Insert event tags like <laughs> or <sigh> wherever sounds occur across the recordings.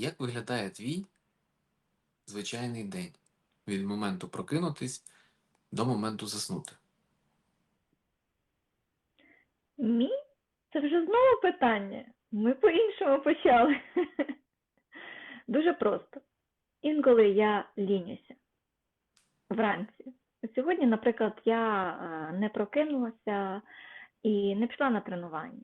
Як виглядає твій звичайний день від моменту прокинутись до моменту заснути? Мій? Це вже знову питання. Ми по-іншому почали. <laughs> Дуже просто. Інколи я лінюся вранці. Сьогодні, наприклад, я е, не прокинулася і не пішла на тренування.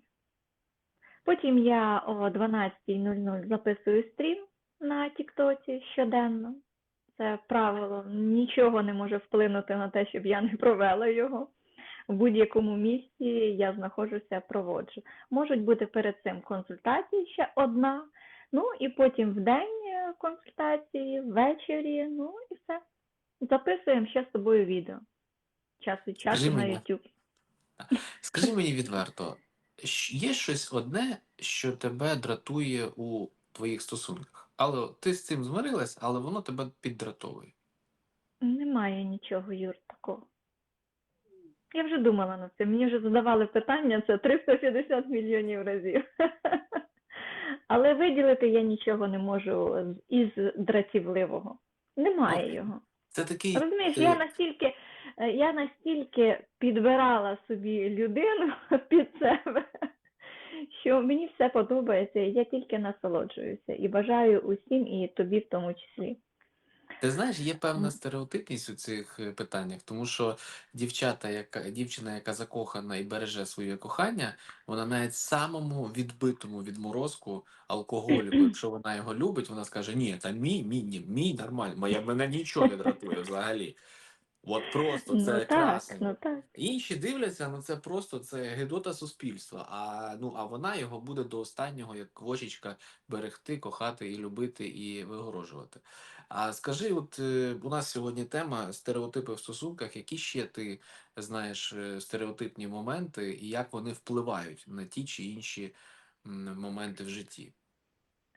Потім я о 12.00 записую стрім на Тіктоці щоденно. Це правило, нічого не може вплинути на те, щоб я не провела його. В будь-якому місці я знаходжуся, проводжу. Можуть бути перед цим консультації ще одна, ну і потім в день е, консультації, ввечері, ну і все. Записуємо ще з тобою відео. Час від часу Скажи на мені. YouTube. Скажи мені відверто, є щось одне, що тебе дратує у твоїх стосунках? Але ти з цим змирилась, але воно тебе піддратовує. Немає нічого, Юр, такого. Я вже думала над цим. Мені вже задавали питання це 350 мільйонів разів. <laughs> Але виділити я нічого не можу із дратівливого. Немає його. Це такий. Розумієш, е, я настільки, я настільки підбирала собі людину <laughs> під себе, що мені все подобається, і я тільки насолоджуюся і бажаю усім, і тобі в тому числі. Ти знаєш, є певна стереотипність у цих е, питаннях, тому що дівчата, яка дівчина, яка закохана і береже своє кохання, вона навіть самому відбитому від морозку алкоголю, <clears throat> якщо вона його любить, вона скаже: Ні, це мій, мій, ні, мій нормально, моя мене нічого не дратує взагалі. От просто це ну красень. ну так. Інші дивляться, ну це просто це гидота суспільства. А ну а вона його буде до останнього, як квочечка, берегти, кохати і любити і вигорожувати. А скажи, от е, у нас сьогодні тема стереотипи в стосунках. Які ще ти знаєш е, стереотипні моменти, і як вони впливають на ті чи інші моменти в житті?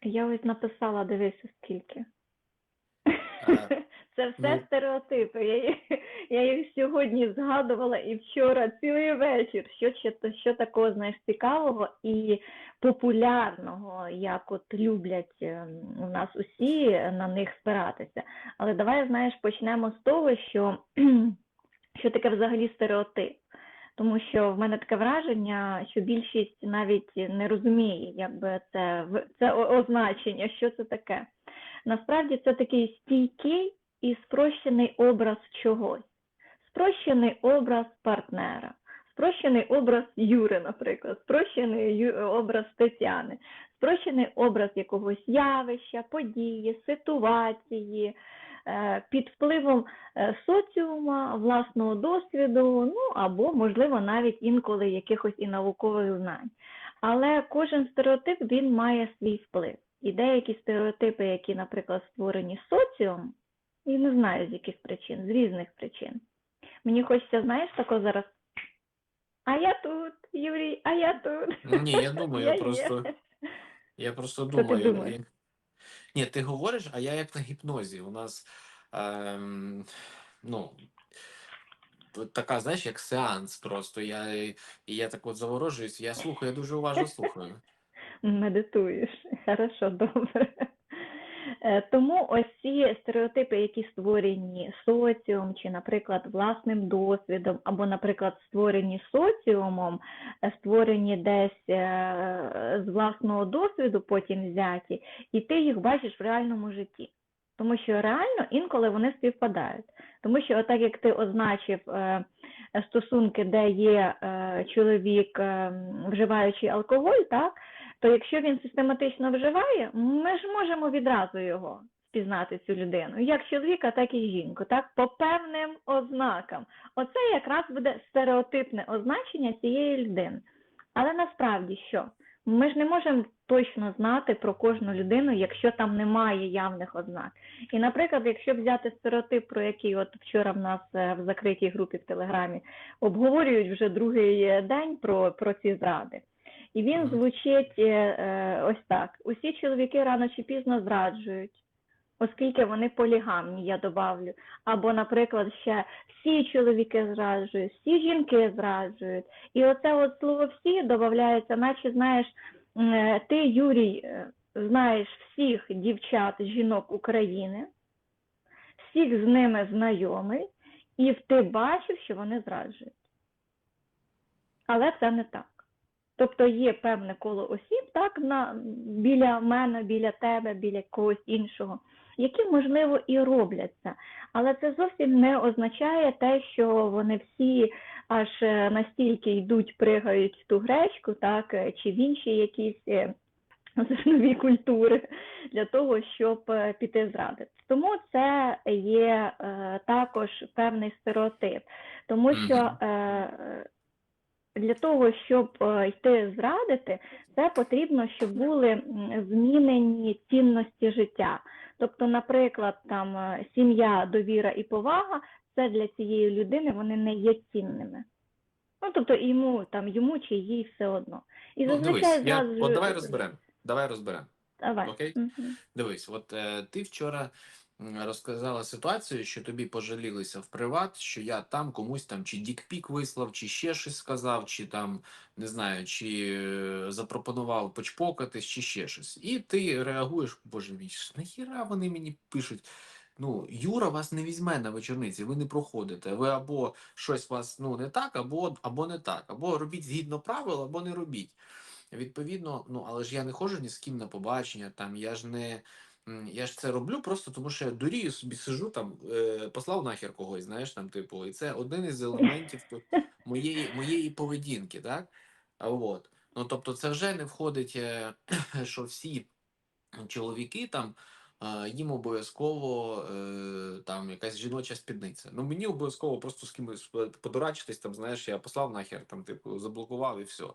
Я ось написала, дивися скільки. Е, Це все ну- стереотипи. Я, їх- <laughs> я їх сьогодні згадувала і вчора цілий вечір. Що, ще, то- що такого, знаєш, цікавого і популярного, як от люблять ем, у нас усі на них спиратися. Але давай, знаєш, почнемо з того, що, <clears throat> що таке взагалі стереотип. Тому що в мене таке враження, що більшість навіть не розуміє, якби це, це означення, що це таке. Насправді це такий стійкий і спрощений образ чогось. Спрощений образ партнера, спрощений образ Юри, наприклад, спрощений ю- образ Тетяни, спрощений образ якогось явища, події, ситуації, е, під впливом е, соціума, власного досвіду, ну або, можливо, навіть інколи якихось і наукових знань. Але кожен стереотип він має свій вплив. І деякі стереотипи, які, наприклад, створені соціумом, і не знаю з яких причин, з різних причин. Мені хочеться, знаєш, тако зараз. А я тут, Юрій, а я тут. Ну, ні, я <laughs> думаю, Я є. просто Я просто Що ти думаю. думаєш? Ні, ти говориш, а я як на гіпнозі. У нас ем, ну, така, знаєш, як сеанс просто. Я, і я так от заворожуюсь, я слухаю, я дуже уважно слухаю. <laughs> Медитуєш. Хорошо, добре. Е, Тому ось ці стереотипи, які створені соціумом, чи, наприклад, власним досвідом, або, наприклад, створені соціумом, е, створені десь е, з власного досвіду, потім взяті, і ти їх бачиш в реальному житті. Тому що реально інколи вони співпадають. Тому що, отак як ти означив стосунки, де є чоловік, е, вживаючий алкоголь, так, то якщо він систематично вживає, ми ж можемо відразу його впізнати цю людину, як чоловіка, так і жінку, так, по певним ознакам. Оце якраз буде стереотипне означення цієї людини. Але насправді що? Ми ж не можемо точно знати про кожну людину, якщо там немає явних ознак. І, наприклад, якщо взяти стереотип, про який от вчора в нас е, в закритій групі в Телеграмі обговорюють вже другий е, день про, про ці зради. І він звучить е, е, ось так: усі чоловіки рано чи пізно зраджують, оскільки вони полігамні, я добавлю. Або, наприклад, ще всі чоловіки зраджують, всі жінки зраджують. І оце от слово всі додається, наче знаєш, е, ти, Юрій, знаєш всіх дівчат, жінок України, всіх з ними знайомий, і ти бачив, що вони зраджують. Але це не так. Тобто є певне коло осіб, так, на, біля мене, біля тебе, біля когось іншого, які, можливо, і роблять це. Але це зовсім не означає те, що вони всі аж е, настільки йдуть, пригають в ту гречку, так, е, чи в інші якісь е, <laughs> нові культури для того, щоб піти зрадити. Тому це є е, також певний стереотип, тому що е, для того, щоб е, йти зрадити, це потрібно, щоб були змінені цінності життя. Тобто, наприклад, там е, сім'я, довіра і повага це для цієї людини вони не є цінними. Ну, тобто йому там йому чи їй все одно. І Ну, зазвичай дивись, я, от давай розберемо. Давай розберемо. Давай. Окей? Мгм. Дивись, от е, ти вчора розказала ситуацію, що тобі пожалілися в приват, що я там комусь там чи дікпік вислав, чи ще щось сказав, чи там не знаю, чи е, запропонував почпокатись, чи ще щось. І ти реагуєш, боже мій, нахіра вони мені пишуть. Ну, Юра вас не візьме на вечорниці, ви не проходите. Ви або щось вас ну не так, або, або не так, або робіть згідно правил, або не робіть. Відповідно, ну але ж я не ходжу ні з ким на побачення, там я ж не. Я ж це роблю просто тому, що я дурію собі сижу там, е, послав нахер когось, знаєш, там, типу, і це один із елементів моєї, моєї поведінки, так? От. Ну, тобто, це вже не входить, е, <clears throat> що всі чоловіки там. Їм обов'язково е, там якась жіноча спідниця. Ну мені обов'язково просто з кимось подурачитись, там знаєш, я послав нахер, там, типу, заблокував і все.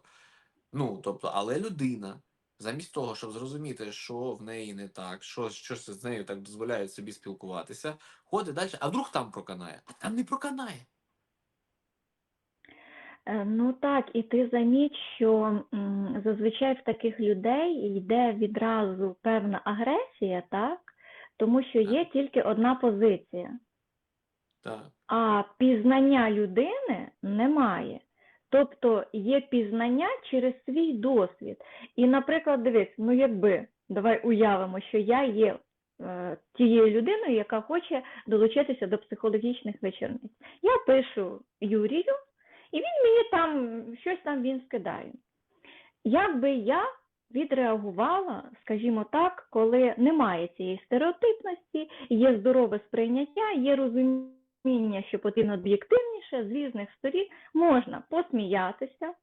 Ну, тобто, але людина, замість того, щоб зрозуміти, що в неї не так, що, що ж з нею так дозволяє собі спілкуватися, ходить далі, а вдруг там проканає, а там не проканає. Е, Ну так, і ти заміть, що м, зазвичай в таких людей йде відразу певна агресія, так? Тому що є тільки одна позиція, Так. а пізнання людини немає. Тобто є пізнання через свій досвід. І, наприклад, дивись, ну якби, давай уявимо, що я є е, тією людиною, яка хоче долучитися до психологічних вечорниць. Я пишу Юрію, і він мені там щось там він скидає. Як би я відреагувала, скажімо так, коли немає цієї стереотипності, є здорове сприйняття, є розуміння, що потрібно об'єктивніше, з різних сторін, можна посміятися,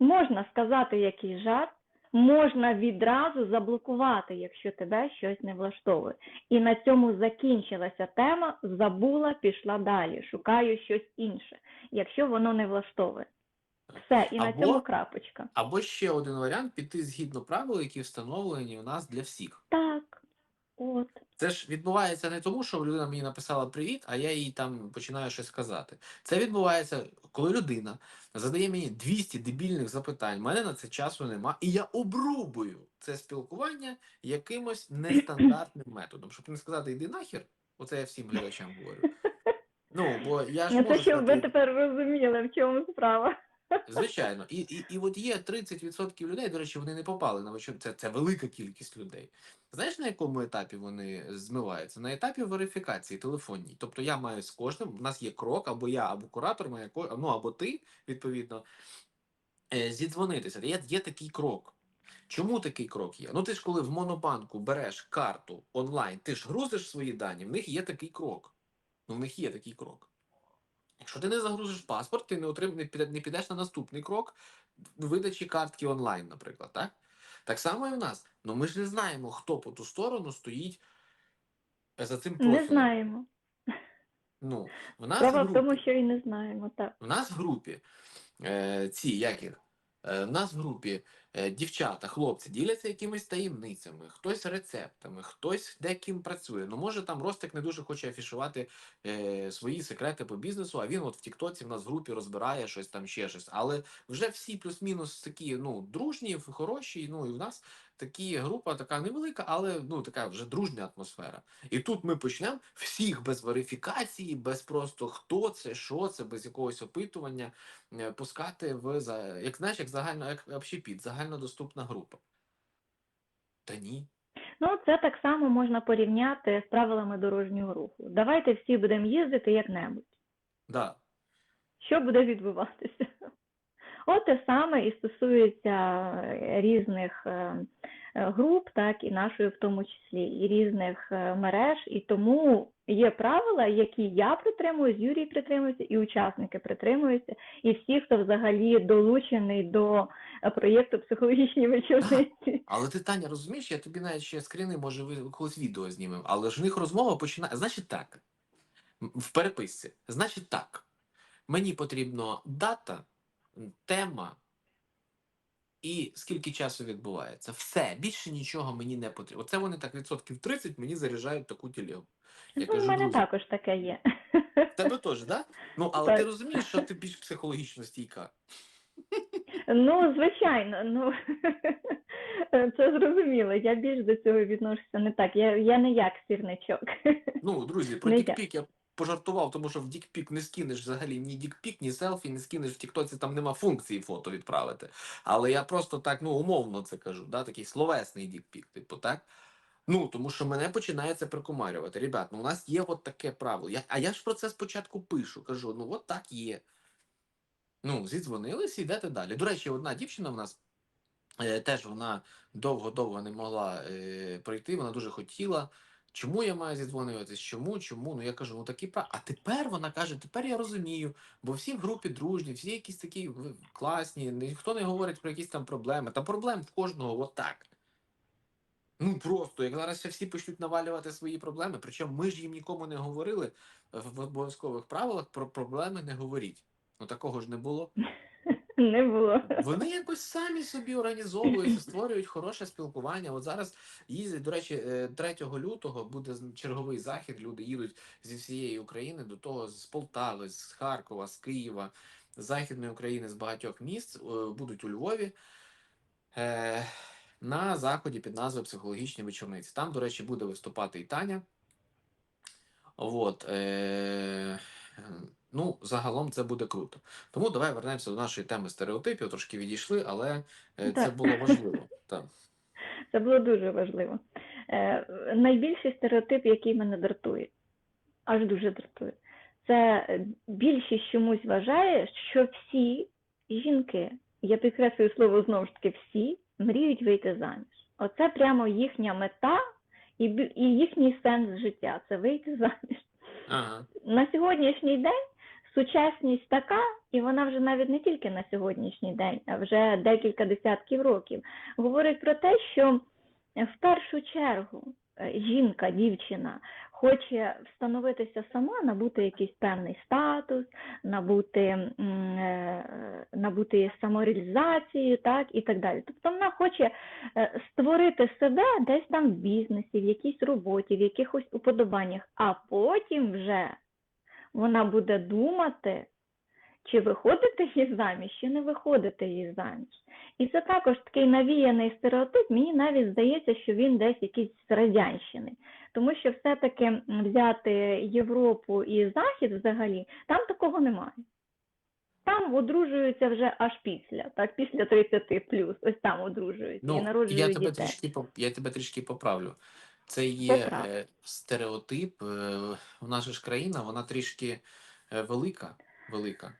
можна сказати якийсь жарт, можна відразу заблокувати, якщо тебе щось не влаштовує. І на цьому закінчилася тема, забула, пішла далі, шукаю щось інше, якщо воно не влаштовує. Все, і на Або- цьому крапочка. Або ще один варіант піти згідно правил, які встановлені у нас для всіх. Так, от. Це ж відбувається не тому, що людина мені написала привіт, а я їй там починаю щось казати. Це відбувається, коли людина задає мені 200 дебільних запитань, мене на це часу нема, і я обрубую це спілкування якимось нестандартним методом. Щоб не сказати, йди нахер, оце я всім глядачам говорю. Ну, бо я ж Ну, можу це щоб ви тепер розуміли, в чому справа. Звичайно, і, і, і от є 30% людей, до речі, вони не попали на вечір. Це, це велика кількість людей. Знаєш, на якому етапі вони змиваються? На етапі верифікації телефонній. Тобто я маю з кожним, у нас є крок, або я, або куратор має ну або ти, відповідно, е, зідзвонитися. Є, є такий крок. Чому такий крок є? Ну ти ж коли в монобанку береш карту онлайн, ти ж грузиш свої дані, в них є такий крок. Ну, в них є такий крок. Якщо ти не загрузиш паспорт, ти не отрим... не, піде- не підеш на наступний крок видачі картки онлайн, наприклад, так? Так само і в нас. Ну ми ж не знаємо, хто по ту сторону стоїть за цим профілем. Не знаємо. Ну, в нас Справа в в тому, групі, що і не знаємо, так. в нас в групі е, ці, як їх, е, в нас в групі дівчата, хлопці діляться якимись таємницями, хтось рецептами, хтось де ким працює. Ну, може, там Ростик не дуже хоче афішувати е, свої секрети по бізнесу, а він от в Тіктоці в нас в групі розбирає щось там ще щось. Але вже всі плюс-мінус такі ну, дружні, хороші. Ну і в нас такі група така невелика, але ну така вже дружня атмосфера. І тут ми почнемо всіх без верифікації, без просто хто це, що це, без якогось опитування е, пускати в як знаєш, як загально як общепіт, загальнодоступна група. Та ні. Ну, це так само можна порівняти з правилами дорожнього руху. Давайте всі будемо їздити як-небудь. Да. Що буде відбуватися? От те саме і стосується е, різних е, е, груп, так і нашої в тому числі, і різних мереж. І тому є правила, які я притримуюсь, Юрій притримується, і учасники притримуються, і всі, хто взагалі долучений до проєкту психологічні вечорниці. <laughs> Але ти, Таня, розумієш, я тобі навіть ще скрини, може, ви колись відео знімемо, але ж в них розмова починає. Значить так. В переписці. Значить так. Мені потрібно дата, тема і скільки часу відбувається. Все, більше нічого мені не потрібно. Оце вони так відсотків 30 мені заряджають таку телегу. Я Ну, кажу, мене друзі, також таке є. в тебе теж, да? Ну, але ти розумієш, що ти більш психологічно стійка. Ну, звичайно, ну <laughs> це зрозуміло. Я більш до цього відношуся не так. Я, я не як сірничок. Ну, друзі, про Не я. Пожартував, тому що в дікпік не скинеш взагалі ні дікпік, ні селфі, не скинеш в Тіктоці, там нема функції фото відправити. Але я просто так, ну, умовно це кажу, да, такий словесний дікпік, типу, так? Ну, тому що мене починає це прикумарювати. Ребят, ну у нас є от таке правило. Я, а я ж про це спочатку пишу, кажу, ну от так є. Ну, зідзвонились і йдете далі. До речі, одна дівчина в нас е, теж вона довго-довго не могла е, пройти, вона дуже хотіла. Чому я маю зідзвонюватись? Чому? Чому? Ну я кажу, ну такі прав. А тепер вона каже, тепер я розумію, бо всі в групі дружні, всі якісь такі класні, ніхто не говорить про якісь там проблеми. Та проблем в кожного отак. Ну просто, як зараз всі почнуть навалювати свої проблеми, причому ми ж їм нікому не говорили в обов'язкових правилах про проблеми не говоріть. Ну такого ж не було. Не було. Вони якось самі собі організовуються, створюють хороше спілкування. От зараз їздять, до речі, е, 3 лютого буде черговий захід. Люди їдуть зі всієї України до того з Полтави, з Харкова, з Києва, з Західної України, з багатьох міст е, будуть у Львові. Е, на заході під назвою Психологічні вечорниці. Там, до речі, буде виступати і Таня. От, е, ну, загалом це буде круто. Тому давай вернемося до нашої теми стереотипів. Трошки відійшли, але е, це Так. було важливо. Так. <laughs> Це було дуже важливо. Е, найбільший стереотип, який мене дратує, аж дуже дратує, це е, більшість чомусь вважає, що всі жінки, я підкреслюю слово знову ж таки всі, мріють вийти заміж. Оце прямо їхня мета і, бі- і їхній сенс життя це вийти заміж. Ага. На сьогоднішній день сучасність така, і вона вже навіть не тільки на сьогоднішній день, а вже декілька десятків років, говорить про те, що в першу чергу е, жінка, дівчина хоче встановитися сама, набути якийсь певний статус, набути, е, набути самореалізацію, так, і так далі. Тобто вона хоче е, створити себе десь там в бізнесі, в якійсь роботі, в якихось уподобаннях, а потім вже вона буде думати, чи виходити їй заміж, чи не виходити їй заміж. І це також такий навіяний стереотип, мені навіть здається, що він десь якийсь з радянщини. Тому що все-таки взяти Європу і Захід взагалі, там такого немає. Там одружуються вже аж після, так, після 30 плюс, ось там одружуються і Ну, народжують я тебе дітей. трішки я тебе трішки поправлю. Це є е, стереотип. Е, у нас ж країна, вона трішки е, велика, велика.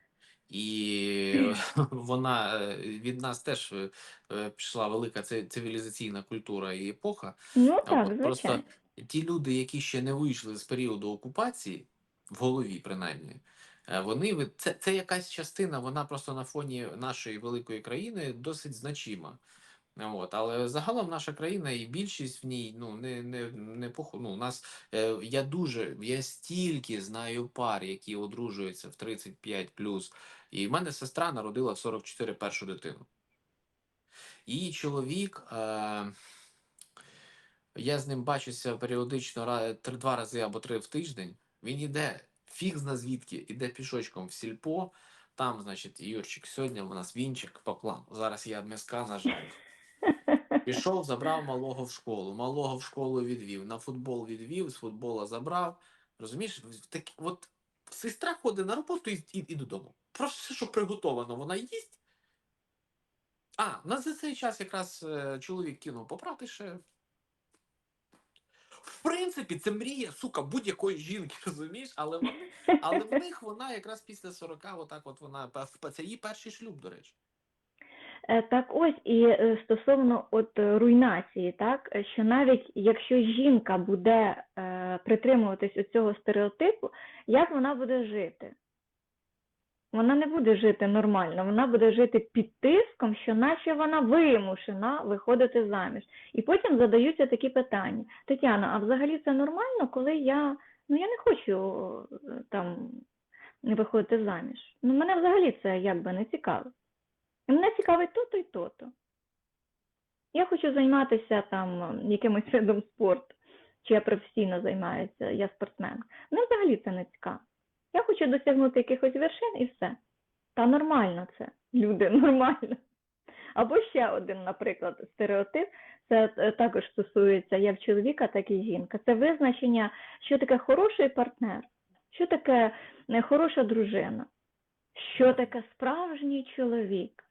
І <laughs> вона е, від нас теж е, пішла велика ци- цивілізаційна культура і епоха. Ну так, от просто ті люди, які ще не вийшли з періоду окупації, в голові принаймні, вони це, це якась частина, вона просто на фоні нашої великої країни досить значима. От, але загалом наша країна і більшість в ній ну не не, не поху... ну, у нас е, я дуже я стільки знаю пар, які одружуються в 35 плюс. і в мене сестра народила в 44 першу дитину. Її чоловік, е, я з ним бачуся періодично два рази або три в тиждень. Він іде фіг зна звідки, іде пішочком в сільпо. Там, значить, Юрчик, сьогодні у нас вінчик по плану. Зараз я миска нажаю. Пішов, забрав малого в школу. Малого в школу відвів, на футбол відвів, з футбола забрав. Розумієш, так, от сестра ходить на роботу і, і, і додому. Просто все, що приготовано, вона їсть. А, на за цей час якраз е, чоловік кинув попрати ще В принципі, це мрія, сука, будь-якої жінки, <laughs> розумієш? Але вони, але в них вона якраз після 40, отак от вона це її перший шлюб, до речі. Е, Так ось і е, стосовно от е, руйнації, так що навіть якщо жінка буде притримуватись цього стереотипу, як вона буде жити? Вона не буде жити нормально, вона буде жити під тиском, що наче вона вимушена виходити заміж. І потім задаються такі питання: Тетяна, а взагалі це нормально, коли я ну я не хочу там виходити заміж. Ну мене взагалі це якби не цікаво. Мене цікавить то-то і то-то. Я хочу займатися там ем, якимось <laughs> видом спорту, чи я професійно займаюся, я спортсменка. Мене взагалі це не цікаво. Я хочу досягнути якихось вершин і все. Та нормально це, люди, <laughs> нормально. Або ще один, наприклад, стереотип, це е, також стосується як чоловіка, так і жінка. Це визначення, що таке хороший партнер, що таке е, хороша дружина, що таке справжній чоловік.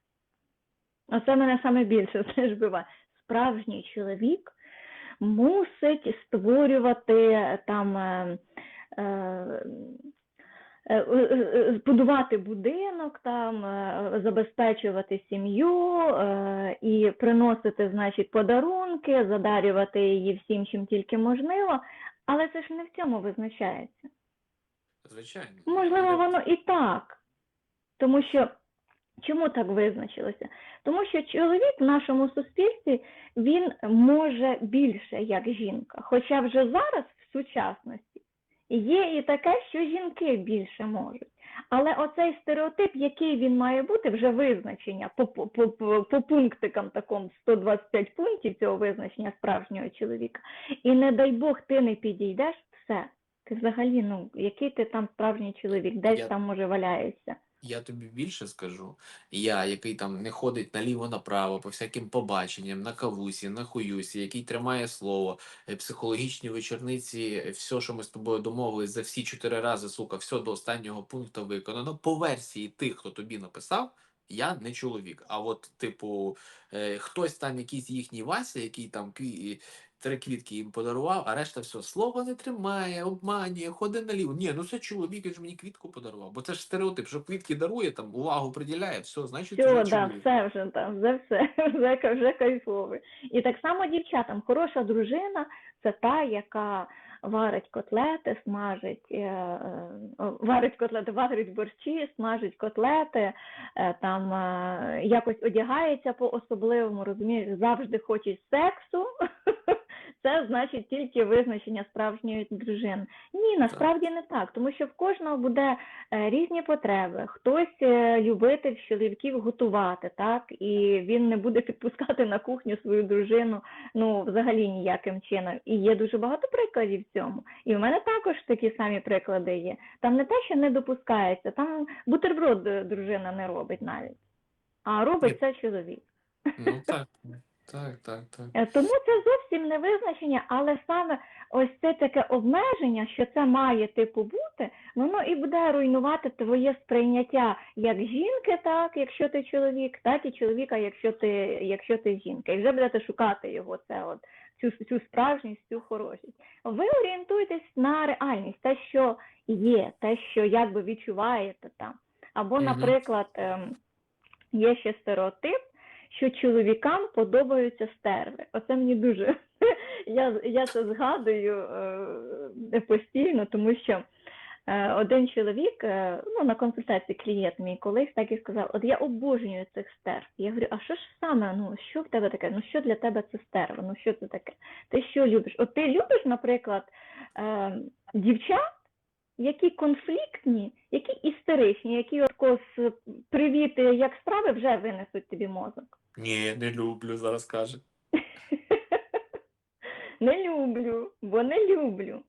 Оце мене саме більше <laughs> теж буває. Справжній чоловік мусить створювати там. Е, е, е, е, будувати будинок, там, забезпечувати сім'ю і приносити, значить, подарунки, задарювати її всім, чим тільки можливо. Але це ж не в цьому визначається. Звичайно. Можливо, воно і так. Тому що чому так визначилося? Тому що чоловік в нашому суспільстві він може більше, як жінка. Хоча вже зараз в сучасності є і таке, що жінки більше можуть. Але оцей стереотип, який він має бути, вже визначення по, по, по, по, пунктикам такому 125 пунктів цього визначення справжнього чоловіка. І не дай Бог ти не підійдеш, все. Ти взагалі, ну, який ти там справжній чоловік, десь Я- там може валяєшся. Я тобі більше скажу. Я, який там не ходить наліво-направо, по всяким побаченням, на кавусі, на хуюсі, який тримає слово, е, психологічні вечорниці, е, все, що ми з тобою домовились за всі чотири рази, сука, все до останнього пункту виконано. По версії тих, хто тобі написав, я не чоловік. А от, типу, е, хтось там, якийсь їхній Вася, який там. Три квітки їм подарував, а решта все слово не тримає, обманює, ходить наліво. Ні, ну це чоловік, він ж мені квітку подарував. Бо це ж стереотип, що квітки дарує, там увагу приділяє, все, значить, Все, вже да, чоловік. все вже там, вже все, <laughs> вже, вже кайфовий. І так само дівчатам, хороша дружина це та, яка варить котлети, смажить, е, е, варить котлети, варить борщі, смажить котлети, е, там якось одягається по-особливому, розумієш, завжди хоче сексу. <laughs> Це значить тільки визначення справжньої дружини. Ні, насправді не так, тому що в кожного буде е, різні потреби. Хтось е, любитель чоловіків готувати, так, і він не буде <laughs> підпускати на кухню свою дружину, ну, взагалі ніяким чином. І є дуже багато прикладів в цьому. І в мене також такі самі приклади є. Там не те, що не допускається, там бутерброд е, дружина не робить навіть, а робить це чоловік. Ну так, так, так, так. Е, Тому це зовсім не визначення, але саме ось це таке обмеження, що це має типу бути, воно і буде руйнувати твоє сприйняття як жінки, так, якщо ти чоловік, так і чоловіка, якщо ти, якщо ти жінка. І вже будете шукати його, це от цю, цю справжність, цю хорошість. Ви орієнтуєтесь на реальність, те, що є, те, що якби відчуваєте там. Або, наприклад, ем, є ще стереотип, що чоловікам подобаються стерви. Оце мені дуже <laughs> я, я це згадую е, постійно, тому що е, один чоловік е, ну, на консультації клієнт мій колись так і сказав: От я обожнюю цих стерв. Я говорю, а що ж саме? Ну що в тебе таке? Ну що для тебе це стерва? Ну що це таке? Ти що любиш? От ти любиш, наприклад, е, дівчат, які конфліктні, які істеричні, які от кос привіти як страви вже винесуть тобі мозок. Ні, не люблю, зараз каже. <laughs> Не люблю, бо не люблю.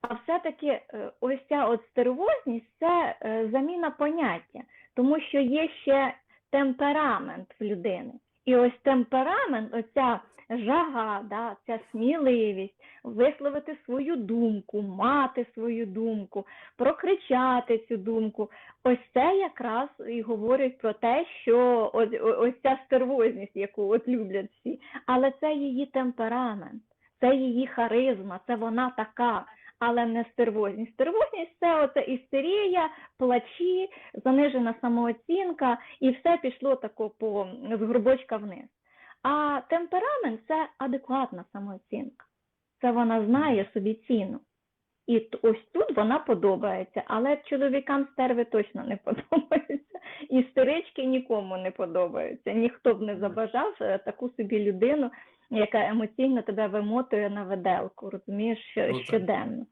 А все-таки е, ось ця от стервозність це е, заміна поняття, тому що є ще темперамент в людини. І ось темперамент, оця жага, да, ця сміливість висловити свою думку, мати свою думку, прокричати цю думку. Ось це якраз і говорить про те, що ось, ось ця стервозність, яку от люблять всі, але це її темперамент. це її харизма, це вона така, але не стервозність. Стервозність це оце істерія, плачі, занижена самооцінка, і все пішло тако по з горбочка вниз. А темперамент це адекватна самооцінка. Це вона знає собі ціну. І ось тут вона подобається, але чоловікам стерви точно не <laughs> подобаються. Істерички нікому не подобаються. Ніхто б не забажав е, таку собі людину, яка емоційно тебе вимотує на виделку, розумієш, що- Ну, щоденно.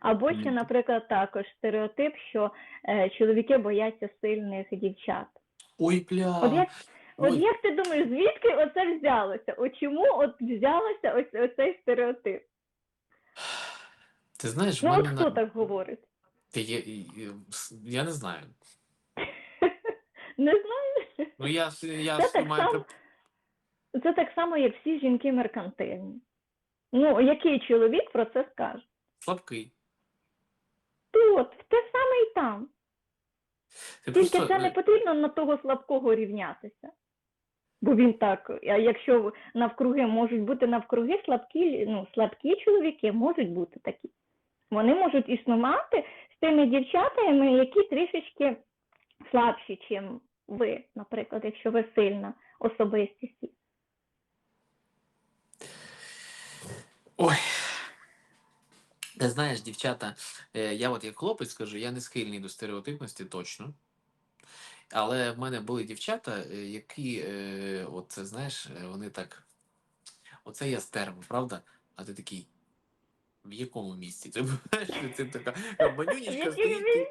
Або ще, наприклад, також стереотип, що е, чоловіки бояться сильних дівчат. Ой, бля. От як, от Ой. як ти думаєш, звідки оце взялося? От чому от взялося ось оцей стереотип? Ти знаєш, в Ну от мене хто на... так говорить? Та є- я не знаю. <laughs> Не знаю. Ну я, с- я Це так маю само, це так само, як всі жінки меркантильні. Ну, який чоловік про це скаже? слабкий. Тут, те саме і там. Ти Тільки просто, це не е, потрібно на того слабкого рівнятися. Бо він так, а якщо навкруги можуть бути навкруги слабкі, ну, слабкі чоловіки, можуть бути такі. Вони можуть існувати з тими дівчатами, які трішечки слабші, чим ви, наприклад, якщо ви сильна особистість. Ой. Ти знаєш, дівчата, е, я от як хлопець скажу, я не схильний до стереотипності точно. Але в мене були дівчата, е, які, е, от це знаєш, вони так. Оце я стерва, правда? А ти такий. В якому місці? Ти <laughs> знаєш, це така манюнічка стоїть.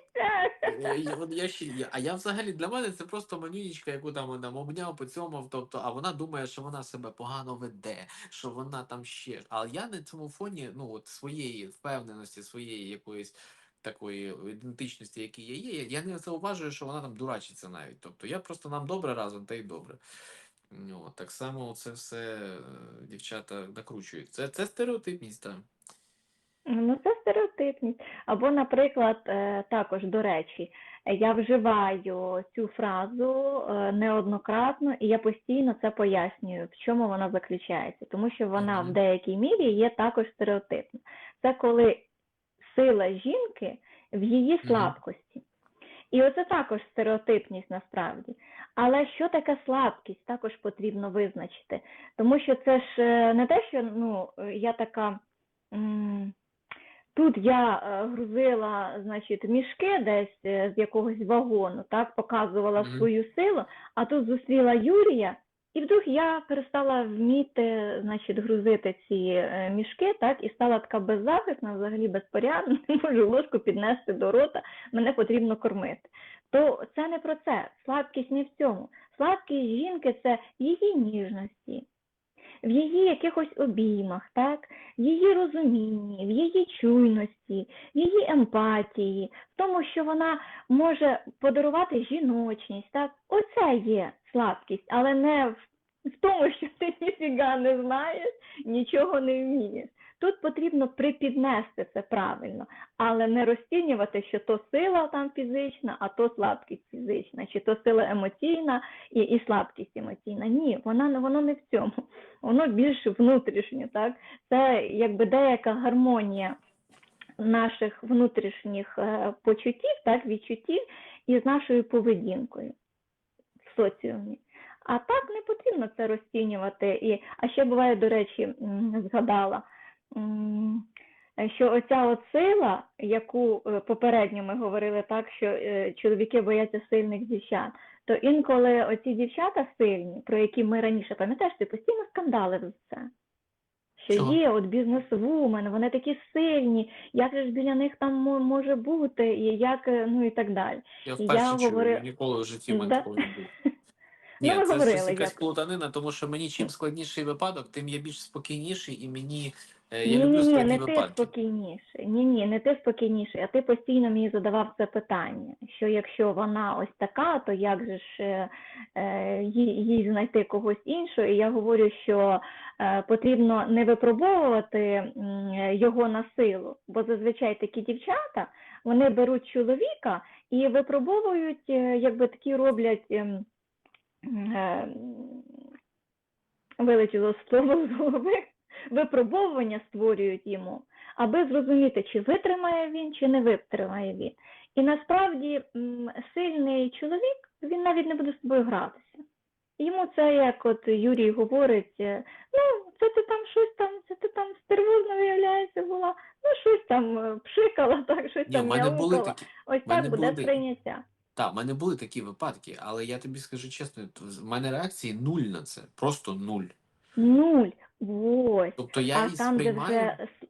Я- я <laughs> ще, я, а я взагалі для мене це просто манюнічка, яку там, там обняв, поцьомав, тобто, а вона думає, що вона себе погано веде, що вона там ще. Але я на цьому фоні, ну от своєї впевненості, своєї якоїсь такої ідентичності, які я є, я не зауважую, що вона там дурачиться навіть. Тобто я просто нам добре разом, та й добре. Ну, от, так само це все е, дівчата накручують. Це, це стереотипність, так. Ну, це стереотипність. Або, наприклад, е, також, до речі, я вживаю цю фразу е, неоднократно, і я постійно це пояснюю, в чому вона заключається. Тому що вона в деякій мірі є також стереотипна. Це коли сила жінки в її слабкості. І оце також стереотипність насправді. Але що таке слабкість, також потрібно визначити. Тому що це ж е, не те, що ну, я така. Тут я е, грузила, значить, мішки десь е, з якогось вагону, так, показувала свою силу, а тут зустріла Юрія, і вдруг я перестала вміти, значить, грузити ці е, мішки, так, і стала така беззахисна, взагалі безпорядна, <laughs> не можу ложку піднести до рота, мене потрібно кормити. То це не про це. Слабкість не в цьому. Слабкість жінки це її ніжності, в її якихось обіймах, так, в її розумінні, в її чуйності, в її емпатії, в тому, що вона може подарувати жіночність, так, оце є слабкість, але не в, тому, що ти <laughs> ніфіга не знаєш, нічого не вмієш. Тут потрібно припіднести це правильно, але не розцінювати, що то сила там фізична, а то слабкість фізична, чи то сила емоційна і, і слабкість емоційна. Ні, вона воно не в цьому. Воно більш внутрішнє, так? Це якби деяка гармонія наших внутрішніх е, почуттів, так, відчуттів із нашою поведінкою в соціумі. А так не потрібно це розцінювати. І, а ще буває, до речі, згадала, що оця от сила, яку е, попередньо ми говорили так, що е, чоловіки бояться сильних дівчат, то інколи оці дівчата сильні, про які ми раніше пам'ятаєш, ти постійно скандалив за це. Що Чого? є от бізнес-вумен, вони такі сильні, як же ж біля них там може бути, і як, е, ну і так далі. Я Я вперше чую, говорю- ніколи в житті мене такого не було. <laughs> Ну, Ні, це говорили, щось якась як- плутанина, тому що мені чим складніший випадок, тим я більш спокійніший і мені е, я Ні, люблю ні, ні, не ти випадки. спокійніший. Ні, ні, не ти спокійніший, а ти постійно мені задавав це питання, що якщо вона ось така, то як же ж е, е, їй, знайти когось іншого? І я говорю, що е, потрібно не випробовувати його на силу, бо зазвичай такі дівчата вони беруть чоловіка і випробовують, е, якби такі роблять. ем, е, вилетіло слово з голови. <laughs> випробовування створюють йому, аби зрозуміти, чи витримає він, чи не витримає він. І насправді сильний чоловік, він навіть не буде з тобою гратися. Йому це, як от Юрій говорить, е, ну, це ти там щось там, це ти там стервозно виявляється була, ну щось там е, пшикала, <laughs> так, щось Ні, там мене були такі. Ось мене так буде були- сприйняття. Так, в мене були такі випадки, але я тобі скажу чесно, в мене реакції нуль на це. Просто нуль. Нуль. Ось. Тобто я А її там, де сприймаю вже с-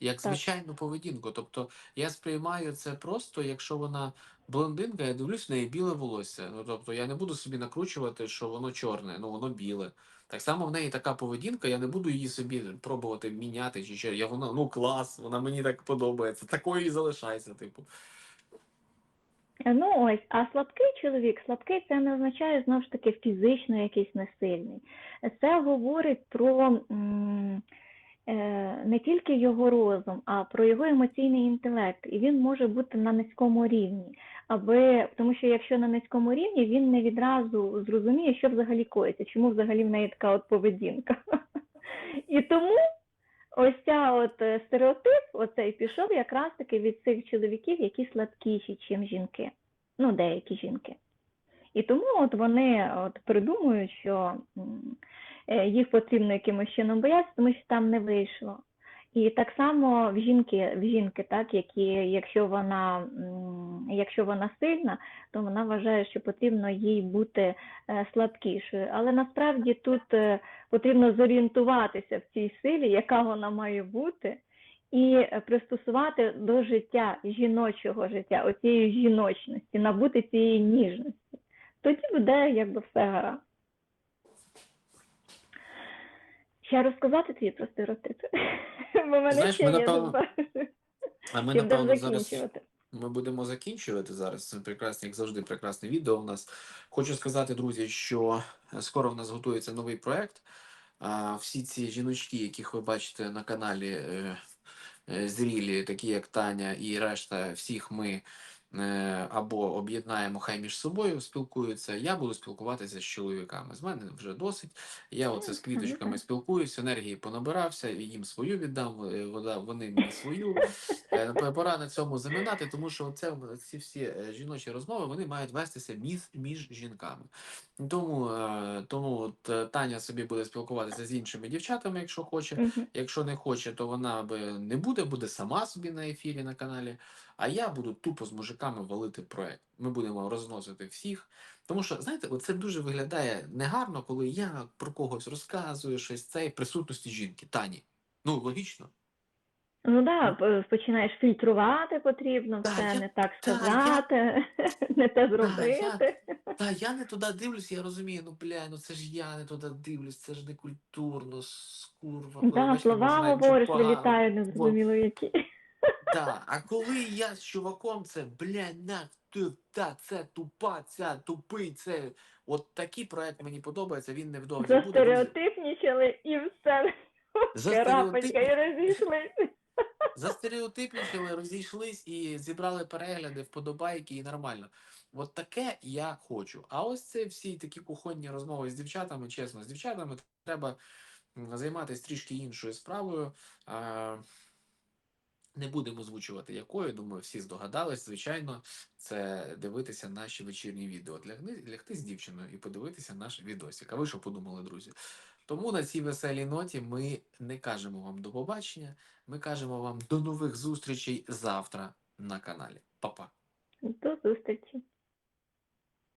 як Так. звичайну поведінку. Тобто я сприймаю це просто, якщо вона блондинка, я дивлюсь в неї біле волосся. Ну тобто я не буду собі накручувати, що воно чорне, ну воно біле. Так само в неї така поведінка, я не буду її собі пробувати міняти чи що. Я вона ну клас, вона мені так подобається. Такою і залишається, типу. Ну ось, а слабкий чоловік, слабкий це не означає знову ж таки фізично якийсь несильний. Це говорить про е, не тільки його розум, а про його емоційний інтелект. І він може бути на низькому рівні. Аби, тому що якщо на низькому рівні, він не відразу зрозуміє, що взагалі коїться, чому взагалі в неї така от поведінка. <laughs> І тому ось ця от е, стереотип, оцей пішов якраз таки від цих чоловіків, які слабкіші, ніж жінки. Ну, деякі жінки. І тому от вони от придумують, що е, їх потрібно якимось чином боятися, тому що там не вийшло. І так само в жінки, в жінки, так, які, якщо вона, якщо вона сильна, то вона вважає, що потрібно їй бути е, слабкішою. Але насправді тут е, потрібно зорієнтуватися в цій силі, яка вона має бути, і пристосувати до життя, жіночого життя, оцієї жіночності, набути цієї ніжності. Тоді буде якби все гаразд. Ще розказати тобі про стереотипи? <laughs> Бо мене Знаєш, ще ми, напевно. А ми, напевно, зараз? Ми будемо закінчувати зараз. Це прекрасне, як завжди, прекрасне відео у нас. Хочу сказати, друзі, що скоро в нас готується новий проект. Всі ці жіночки, яких ви бачите на каналі е, е, зрілі, такі як Таня і решта, всіх ми е, або об'єднаємо, хай між собою спілкуються. Я буду спілкуватися з чоловіками. З мене вже досить. Я оце з квіточками мгм. спілкуюсь, енергії понабирався, їм свою віддам, е, вода- вони мені свою. Е, Пора на цьому заминати, тому що це ці всі е, жіночі розмови вони мають вестися між, між жінками. Тому, е, тому от е, Таня собі буде спілкуватися з іншими дівчатами, якщо хоче. Якщо не хоче, то вона би не буде, буде сама собі на ефірі на каналі. А я буду тупо з мужиками валити проект. Ми будемо розносити всіх. Тому що, знаєте, це дуже виглядає негарно, коли я про когось розказую щось це присутності жінки, Тані. Ну, логічно. Ну так, да, починаєш фільтрувати потрібно, Да, все я- не так я- сказати, <laughs> не те зробити. Та я не туди дивлюсь, я розумію, ну бля, ну це ж я не туди дивлюсь, це ж не культурно, скурва. Да, слова говориш, вилітають незрозуміло які. Да, а коли я з чуваком, це бля, на ти, та це тупа, ця тупий, це от такий проект мені подобається, він невдовзі буде. друзі. І все. За Крапочка, і розійшлись. Застереотипничали, розійшлись і зібрали перегляди, вподобайки і нормально. От таке я хочу. А ось це всі такі кухонні розмови з дівчатами, чесно, з дівчатами треба займатися трішки іншою справою. Не будемо озвучувати якою, думаю, всі здогадались. Звичайно, це дивитися наші вечірні відео. Лягни, лягти з дівчиною і подивитися наш відосик. А ви що подумали, друзі? Тому на цій веселій ноті ми не кажемо вам до побачення. Ми кажемо вам до нових зустрічей завтра на каналі. Па-па! До зустрічі.